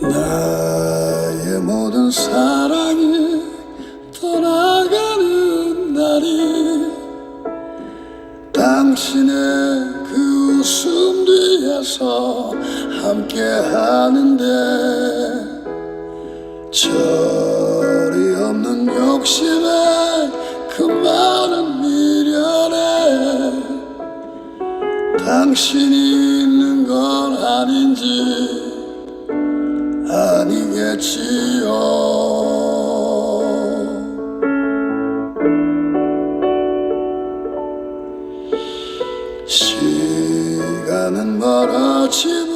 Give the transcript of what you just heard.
나의 모든 사랑이 떠나가는 날이 당신의 그 웃음 뒤에서 함께 하는데 철이 없는 욕심에 그 많은 미련에 당신이 있는 건 아닌지 아니겠지요. 시간은 멀어지고